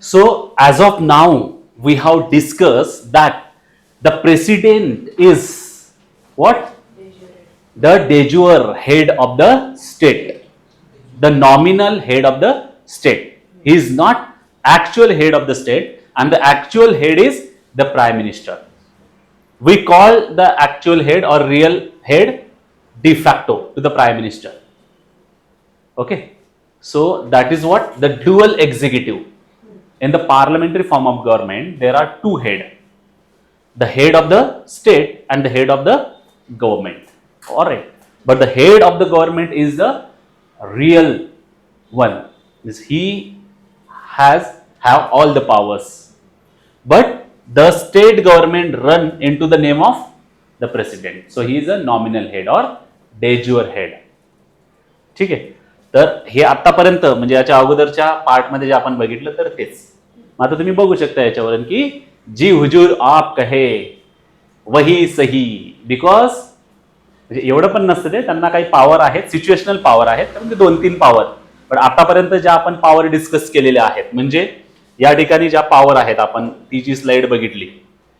So, as of now, we have discussed that the president is what? The de jure head of the state, the nominal head of the state. He is not actual head of the state, and the actual head is the prime minister. We call the actual head or real head de facto to the prime minister. Okay, so that is what the dual executive. In the parliamentary form of government, there are two head the head of the state and the head of the government. All right, but the head of the government is the real one. Means he has have all the powers, but the state government run into the name of the president. So he is a nominal head or de jure head. ठीक आहे तर हे आतापर्यंत म्हणजे याच्या अगोदरच्या पार्टमध्ये जे आपण बघितलं तर तेच. मग आता तुम्ही बघू शकता याच्यावरून की जी हुजूर आप कहे वही सही. बिकॉज म्हणजे एवढं पण नसतं ते त्यांना काही पॉवर आहेत सिच्युएशनल पॉवर आहेत तर म्हणजे दोन तीन पॉवर पण आतापर्यंत ज्या आपण पॉवर डिस्कस केलेल्या आहेत म्हणजे या ठिकाणी ज्या पॉवर आहेत आपण ती जी स्लाइड बघितली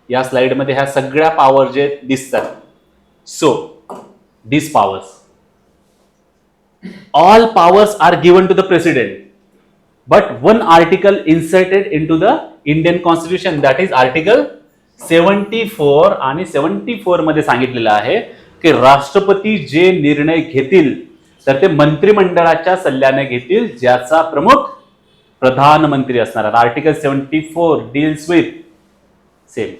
या स्लाइडमध्ये ह्या सगळ्या पॉवर जे दिसतात. So this powers all powers are given to the president. But one article inserted into the indian constitution that is article 74 आणि 74 मध्ये सांगितलेलं आहे की राष्ट्रपती जे निर्णय घेतील तर ते मंत्रिमंडळाच्या सल्ल्याने घेतील ज्याचा प्रमुख प्रधानमंत्री असणार आहेत. Article seventy four deals with same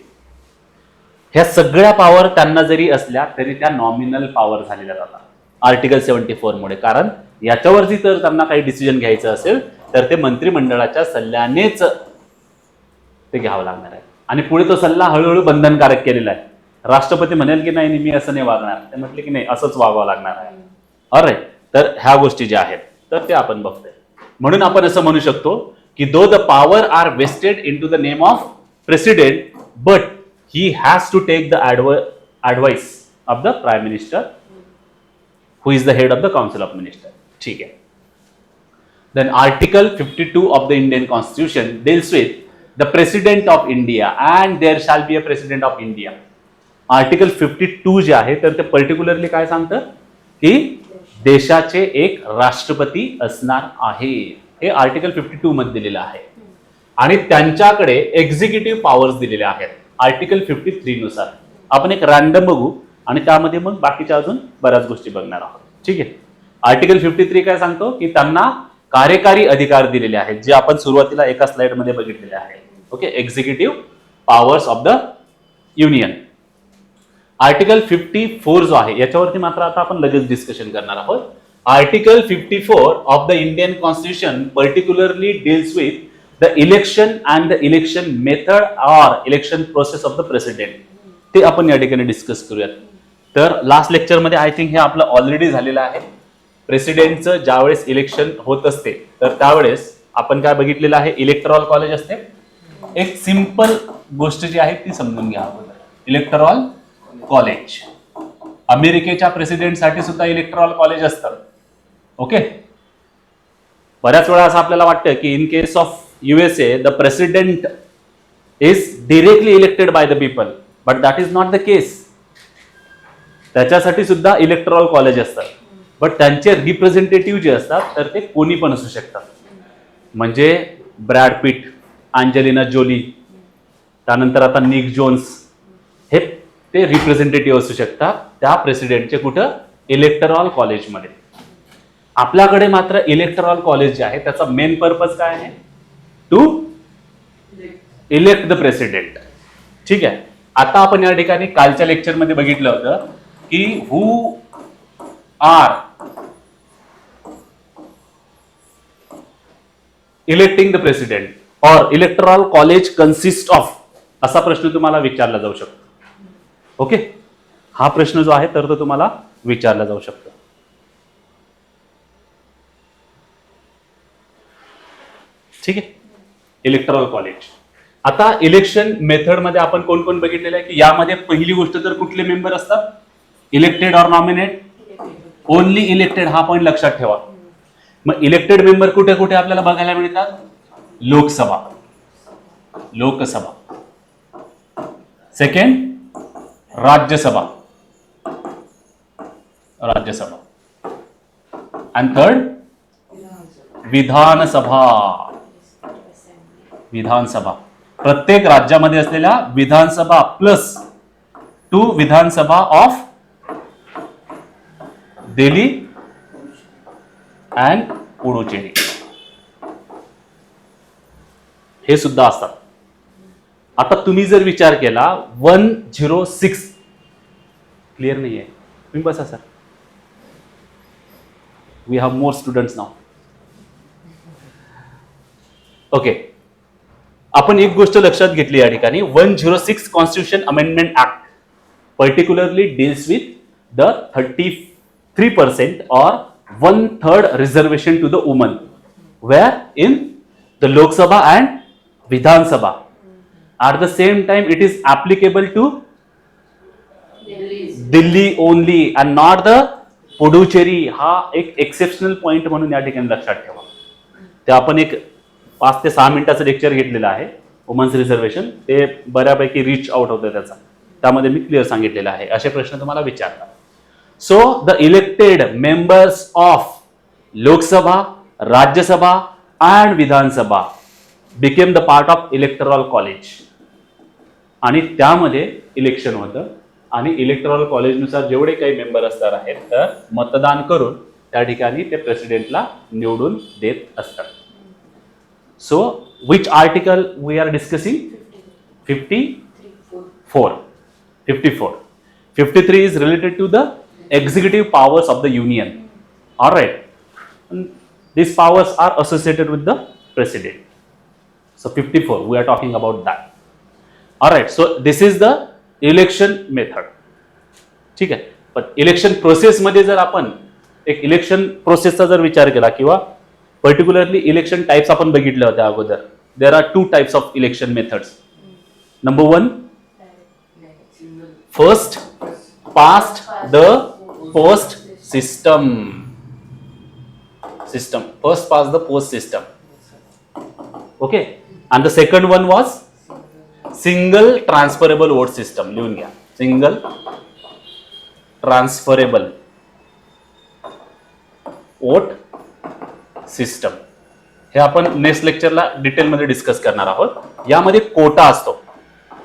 ह्या सगळ्या पॉवर त्यांना जरी असल्या तरी त्या नॉमिनल पॉवर झालेल्या जातात. आर्टिकल सेव्हन्टी फोर मुळे. कारण याच्यावरती तर त्यांना काही डिसिजन घ्यायचं असेल तर ते मंत्रिमंडळाच्या सल्ल्यानेच ते घ्यावं लागणार आहे. आणि पुढे तो सल्ला हळूहळू बंधनकारक केलेला आहे. राष्ट्रपती म्हणेल की नाही नाही, मी असं नाही वागणार. ते म्हटले की नाही असंच वागावं लागणार आहे. अरे तर ह्या गोष्टी ज्या आहेत तर ते आपण बघतोय. म्हणून आपण असं म्हणू शकतो की though the power are vested in to the name of president but he has to take the advice of the prime minister who is the head of the council of minister ठीक है then article 52 of the indian constitution deals with the president of india and there shall be a president of india article 52 जे आहे तर ते particularly काय सांगतं की देशाचे एक राष्ट्रपती असणार आहे हे आर्टिकल 52 मध्ये दिलेलं आहे आणि त्यांच्याकडे एक्झिक्युटिव्ह पॉवर्स दिलेल्या आहेत आर्टिकल फिफ्टी थ्री नुसार आपण एक रॅन्डम बघू आणि त्यामध्ये मग बाकीच्या अजून बऱ्याच गोष्टी बघणार आहोत. ठीक आहे? आर्टिकल फिफ्टी थ्री काय सांगतो? की त्यांना कार्यकारी अधिकार दिलेले आहेत जे आपण सुरुवातीला एका स्लाइडमध्ये बघितलेले आहेत. Okay executive powers of the union article fifty four जो आहे याच्यावरती मात्र आता आपण लगेच डिस्कशन करणार आहोत. Article fifty four of the Indian constitution particularly deals with the election and the election method or election process of the president ते आपण या ठिकाणी डिस्कस करूयात. तर लास्ट लेक्चरमध्ये आय थिंक हे आपलं ऑलरेडी झालेलं आहे. प्रेसिडेंटचं ज्यावेळेस इलेक्शन होत असते तर त्यावेळेस आपण काय बघितलेलं आहे? इलेक्ट्रॉल कॉलेज असते. एक सिंपल गोष्ट जी आहे ती समजून घ्या इलेक्ट्रॉल कॉलेज अमेरिकेच्या प्रेसिडेंटसाठी सुद्धा इलेक्ट्रॉल कॉलेज असतं. ओके बऱ्याच वेळा असं आपल्याला वाटतं की in case of USA the president is directly elected by the people but that is not the case त्याच्यासाठी सुद्धा इलेक्ट्रॉल कॉलेज असतात. बट त्यांचे रिप्रेझेंटेटिव्ह जे असतात तर ते कोणी पण असू शकतात. म्हणजे ब्रॅड पिट अंजलिना जोली त्यानंतर आता निक जोन्स हे ते रिप्रेझेंटेटिव्ह असू शकतात त्या प्रेसिडेंटचे कुठं? इलेक्टरॉल कॉलेजमध्ये आपल्याकडे मात्र इलेक्टरॉल कॉलेज जे आहे त्याचा मेन पर्पज काय आहे? टू इलेक्ट द प्रेसिडेंट ठीक आहे. आता आपण या ठिकाणी कालच्या लेक्चरमध्ये बघितलं होतं. की who are electing the president or electoral college consist of असा प्रश्न तुम्हाला विचारला जाऊ शकतो. ओके हा प्रश्न जो आहे तर तो तुम्हाला विचारला जाऊ शकतो. ठीक आहे? इलेक्ट्रॉल कॉलेज आता इलेक्शन मेथडमध्ये आपण कोण कोण बघितलेलं आहे? की यामध्ये पहिली गोष्ट तर कुठले मेंबर असतात? Elected or nominate only elected हा पॉईंट लक्षात ठेवा. मग इलेक्टेड मेंबर कुठे कुठे आपल्याला बघायला मिळतात? Lok Sabha. Lok Sabha. Second Rajya Sabha. Rajya Sabha. And third Vidhan Sabha. Vidhan Sabha. प्रत्येक राज्यामध्ये असलेल्या Vidhan Sabha plus two Vidhan Sabha of Delhi and Puducherry. हे सुद्धा असतात. आता तुम्ही जर विचार केला वन झिरो सिक्स क्लिअर नाही आहे तुम्ही बसा sir we have more students now okay आपण एक गोष्ट लक्षात घेतली या ठिकाणी one zero six constitution amendment act particularly deals with the thirty three percent or one third reservation to the woman where in the Lok Sabha and Vidhan Sabha at the same time it is applicable to Delhi only and not the Puducherry हा एक exceptional point म्हणून या ठिकाणी लक्षात ठेवा. ते आपण एक पाच ते सहा मिनिटाचं लेक्चर घेतलेलं आहे. वुमन्स रिझर्वेशन ते बऱ्यापैकी रिच आउट होतं त्याचा. त्यामध्ये मी क्लिअर सांगितलेलं आहे. असे प्रश्न तुम्हाला विचारतात. So the elected members of Lok Sabha Rajya Sabha and Vidhan Sabha became the part of electoral college आणि त्यामध्ये इलेक्शन होतं. आणि इलेक्ट्रॉल कॉलेजनुसार जेवढे काही मेंबर असणार आहेत तर मतदान करून त्या ठिकाणी ते प्रेसिडेंटला निवडून देत असतात. So which article we are discussing fifty four fifty four fifty three is related to the executive powers of the union or right these powers are associated with the president. So 54, we are talking about that. All right, so this is the election method. ठीक आहे पण election प्रोसेसमध्ये जर आपण एक election प्रोसेसचा जर विचार केला किंवा पर्टिक्युलरली इलेक्शन टाइप्स आपण बघितल्या होत्या अगोदर there are two types of election methods number one first past the post system system first past the post system okay and the second one was single transferable vote system लिहून घ्या single transferable vote system हे आपण next लेक्चरला डिटेलमध्ये discuss करणार आहोत यामध्ये कोटा असतो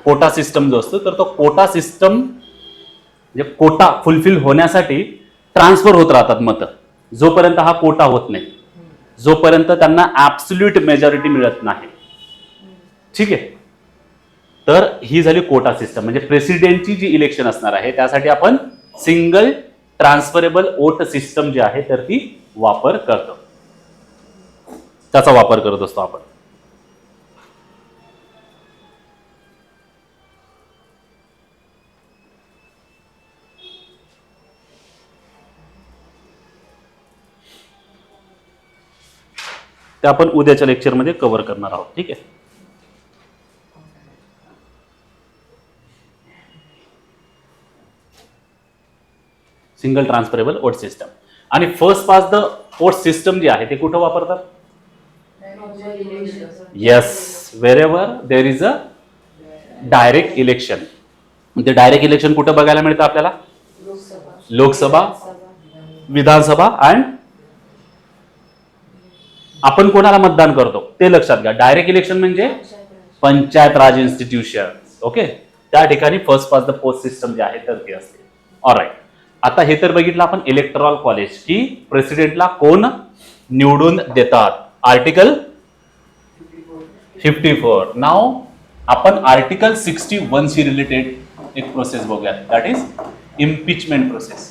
quota system जो असतो तर तो कोटा सिस्टम म्हणजे कोटा फुलफिल होण्यासाठी ट्रान्सफर होत राहतात मतं. जोपर्यंत हा कोटा होत नाही. जोपर्यंत त्यांना ऍब्सल्यूट मेजॉरिटी मिळत नाही. ठीक आहे? तर ही झाली कोटा सिस्टम म्हणजे प्रेसिडेंटची जी इलेक्शन असणार आहे त्यासाठी आपण सिंगल ट्रान्सफरेबल वोट सिस्टम जी आहे तर ती वापर करतो. त्याचा वापर करत असतो आपण. ते आपण उद्याच्या लेक्चरमध्ये कव्हर करणार आहोत. ठीक आहे? सिंगल ट्रान्सफरेबल वोट सिस्टम आणि first past the vote system जी आहे ते कुठं वापरतात? Yes wherever there is a direct election ते डायरेक्ट इलेक्शन कुठं बघायला मिळतं आपल्याला? लोकसभा विधानसभा अँड आपण कोणाला मतदान करतो? ते लक्षात घ्या. डायरेक्ट इलेक्शन म्हणजे पंचायत राज इन्स्टिट्यूशन ओके त्या ठिकाणी first past the post system जे आहे तर ते असते. ऑलराईट आता हे तर बघितलं आपण इलेक्ट्रॉल कॉलेज की प्रेसिडेंटला कोण निवडून देतात? आर्टिकल फिफ्टी फोर नाव आपण आर्टिकल सिक्स्टी वन शी रिलेटेड एक प्रोसेस बघूया that is impeachment process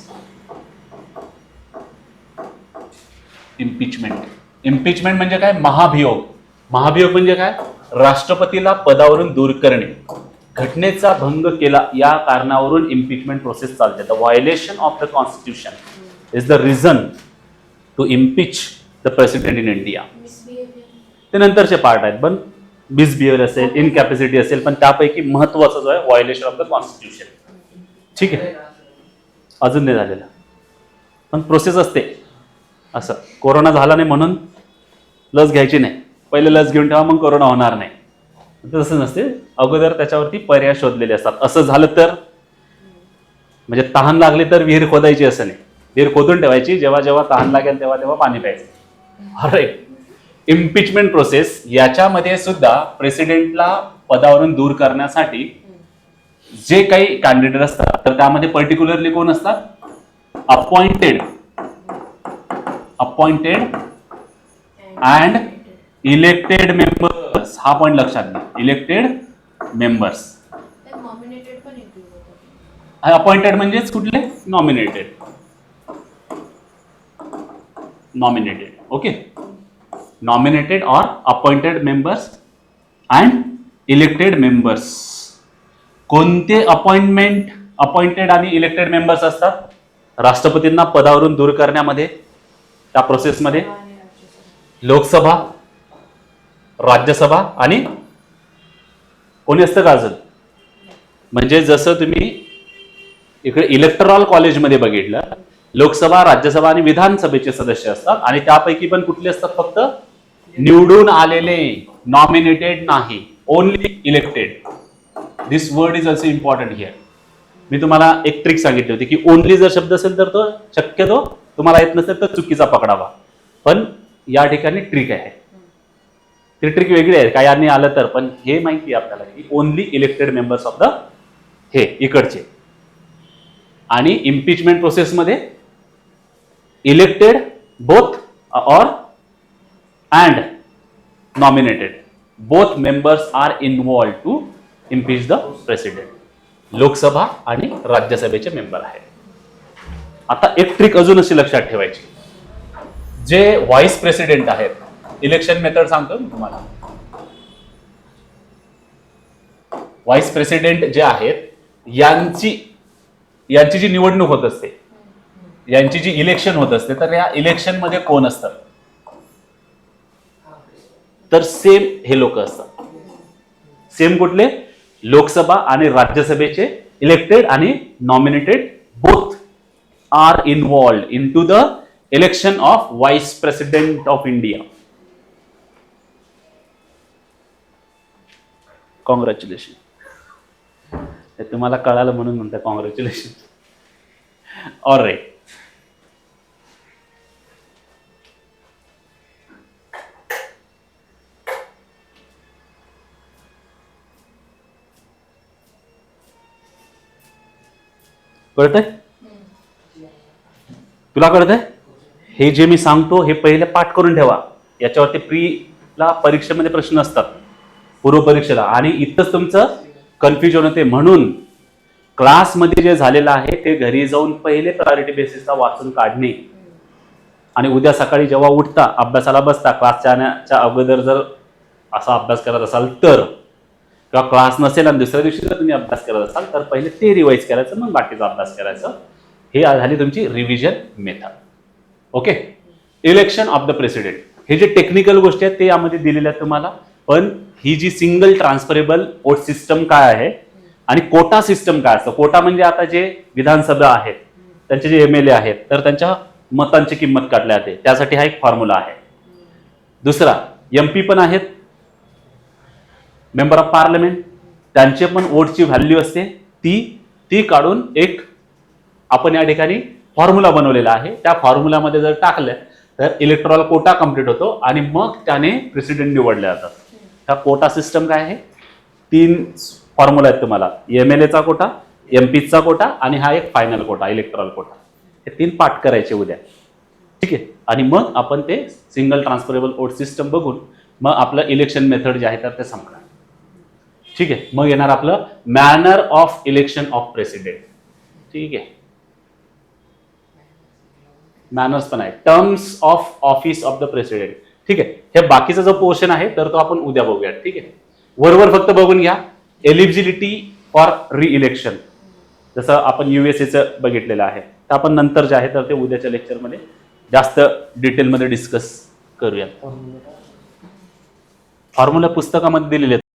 impeachment impeachment म्हणजे काय? महाभियोग. महाभियोग म्हणजे काय? राष्ट्रपतीला पदावरून दूर करणे. घटनेचा भंग केला या कारणावरून इम्पिचमेंट प्रोसेस चालते. The violation of the constitution is the reason to impeach the president in India ते नंतरचे पार्ट आहेत पण मिसबिहेवियर असेल इनकॅपॅसिटी असेल पण त्यापैकी महत्त्वाचा जो आहे व्हायलेशन ऑफ द कॉन्स्टिट्यूशन ठीक आहे? अजून नाही झालेलं. पण प्रोसेस असते. असं. कोरोना झाला नाही म्हणून लस घ्यायची नाही. पहिले लस घेऊन ठेवा मग कोरोना होणार नाही. तसं नसते अगोदर त्याच्यावरती पर्याय शोधलेले असतात. असं झालं तर? म्हणजे तहान लागली तर विहीर खोदायची असं नाही. विहीर खोदून ठेवायची. जेव्हा जेव्हा तहान लागेल तेव्हा तेव्हा पाणी प्यायचं. राईट इम्पिचमेंट प्रोसेस याच्यामध्ये सुद्धा प्रेसिडेंटला पदावरून दूर करण्यासाठी जे काही कॅन्डिडेट असतात तर त्यामध्ये पर्टिक्युलरली कोण असतात? Appointed appointed and elected members हा पॉईंट लक्षात घ्या. Elected members. अपॉइंटेड म्हणजेच कुठले? Nominated nominated okay nominated or appointed members and elected members कोणते अपॉइंटमेंट अपॉइंटेड आणि इलेक्टेड मेंबर्स असतात? राष्ट्रपतींना पदावरून दूर करण्यामध्ये त्या प्रोसेसमध्ये. लोकसभा राज्यसभा आणि कोणी असतं का अजून? म्हणजे जसं तुम्ही इकडे इलेक्टरॉल कॉलेजमध्ये बघितलं लोकसभा राज्यसभा आणि विधानसभेचे सदस्य असतात आणि त्यापैकी पण कुठले असतात फक्त? निवडून आलेले नॉमिनेटेड नाही only elected this word is also important here मी तुम्हाला एक ट्रिक सांगितली होती की ओनली जर शब्द असेल तर तो शक्यतो तुम्हाला येत नसेल तर चुकीचा पकडावा. पण या ठिकाणी ट्रिक आहे. ती ट्रिक वेगळी आहे. काय यांनी आलं तर पण हे माहिती आहे आपल्याला की only elected members of the हे इकडचे. आणि इम्पिचमेंट प्रोसेसमध्ये elected both or and nominated both members are involve to impeach the president Lok Sabha आणि राज्यसभेचे मेंबर आहेत. आता एक ट्रिक अजून अशी लक्षात ठेवायची. जे व्हाईस प्रेसिडेंट आहेत इलेक्शन मेथड सांगतो मी तुम्हाला. व्हाईस प्रेसिडेंट जे आहेत यांची यांची जी निवडणूक होत असते यांची जी इलेक्शन होत असते तर या इलेक्शनमध्ये कोण असतात तर सेम हे लोक असतात. सेम कुठले? लोकसभा आणि राज्यसभेचे इलेक्टेड आणि nominated both are involved in to the election of vice president of India congratulation हे तुम्हाला कळालं म्हणून म्हणतात कॉंग्रॅच्युलेशन ऑल राईट कळतंय? तुला कळतंय? हे जे मी सांगतो हे पहिले पाठ करून ठेवा. याच्यावरती प्रीला परीक्षेमध्ये प्रश्न असतात. पूर्व परीक्षेला आणि इथंच तुमचं कन्फ्युजन होते म्हणून क्लासमध्ये जे झालेलं आहे ते घरी जाऊन पहिले प्रायोरिटी बेसिसला वाचून काढणे. आणि उद्या सकाळी जेव्हा उठता अभ्यासाला बसता क्लासच्या येण्याच्या अगोदर जर असा अभ्यास करत असाल तर किंवा क्लास नसेल आणि दुसऱ्या दिवशी जर तुम्ही अभ्यास करत असाल तर पहिले ते रिवाईज करायचं मग बाकीचा अभ्यास करायचं. हे झाली तुमची revision method okay? Election of the president हे जे टेक्निकल गोष्टी आहेत ते यामध्ये दिलेल्या आहेत तुम्हाला. पण ही जी सिंगल ट्रान्सफरेबल वोट सिस्टम काय आहे आणि कोटा सिस्टम काय असतं? कोटा म्हणजे आता जे विधानसभा आहेत त्यांचे जे एम एल ए आहेत तर त्यांच्या मतांची किंमत काढल्या जाते. त्यासाठी हा एक फॉर्म्युला आहे. दुसरा एम पी पण आहेत. मेंबर ऑफ पार्लमेंट त्यांचे पण वोटची व्हॅल्यू असते. ती ती काढून एक आपण या ठिकाणी फॉर्म्युला बनवलेला आहे. त्या फॉर्म्युलामध्ये जर टाकलं तर इलेक्ट्रॉल कोटा कंप्लीट होतो आणि मग त्याने प्रेसिडेंट निवडले जातात. हा कोटा सिस्टम काय आहे? तीन फॉर्म्युला आहेत तुम्हाला. एम एल एचा कोटा एम पीचा कोटा आणि हा एक फायनल कोटा इलेक्ट्रॉल कोटा हे तीन पाठ करायचे उद्या. ठीक आहे? आणि मग आपण ते सिंगल ट्रान्सफरेबल वोट सिस्टम बघून मग आपलं इलेक्शन मेथड जे आहे तर ते संपणार ठीक आहे? मग येणार आपलं manner of election of president ठीक आहे? मॅनर्स पण आहे. Terms of office of the president ठीक आहे? हे बाकीचा जो पोर्शन आहे तर तो आपण उद्या बघूया ठीक आहे? वरवर फक्त बघून घ्या. एलिजिबिलिटी फॉर रि इलेक्शन जसं आपण युएसएचं बघितलेलं आहे. तर आपण नंतर जे आहे तर ते उद्याच्या लेक्चरमध्ये जास्त डिटेलमध्ये डिस्कस करूया फॉर्म्युला पुस्तकामध्ये दिलेले